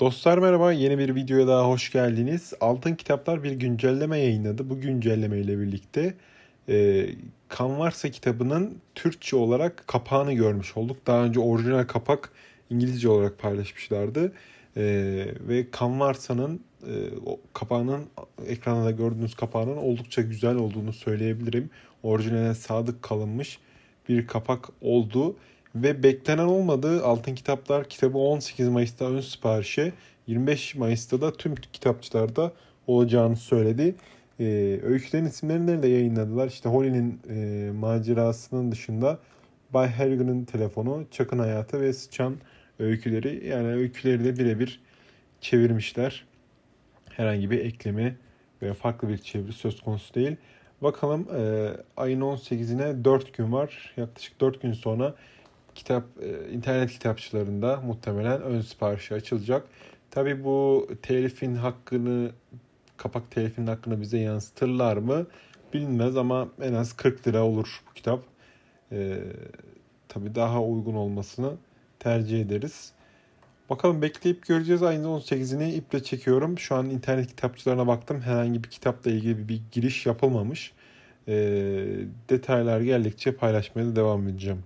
Dostlar merhaba, yeni bir videoya daha hoş geldiniz. Altın Kitaplar bir güncelleme yayınladı. Bu güncelleme ile birlikte e, Kan Varsa kitabının Türkçe olarak kapağını görmüş olduk. Daha önce orijinal kapak İngilizce olarak paylaşmışlardı. E, ve Kan Varsa'nın e, kapağının ekranda da gördüğünüz kapağının oldukça güzel olduğunu söyleyebilirim. Orijinale sadık kalınmış bir kapak oldu. Ve beklenen olmadı. Altın Kitaplar kitabı 18 Mayıs'ta ön siparişe, 25 Mayıs'ta da tüm kitapçılarda olacağını söyledi. Ee, öykülerin isimlerini de yayınladılar. İşte Holly'nin e, macerasının dışında Bay Harrigan'ın telefonu, Chuck'ın hayatı ve Sıçan öyküleri. Yani öyküleri de birebir çevirmişler. Herhangi bir ekleme veya farklı bir çeviri söz konusu değil. Bakalım e, ayın 18'ine 4 gün var. Yaklaşık 4 gün sonra kitap e, internet kitapçılarında muhtemelen ön siparişi açılacak. Tabi bu telifin hakkını kapak telifinin hakkını bize yansıtırlar mı bilinmez ama en az 40 lira olur bu kitap. E, tabi daha uygun olmasını tercih ederiz. Bakalım bekleyip göreceğiz. Ayın 18'ini iple çekiyorum. Şu an internet kitapçılarına baktım. Herhangi bir kitapla ilgili bir giriş yapılmamış. E, detaylar geldikçe paylaşmaya da devam edeceğim.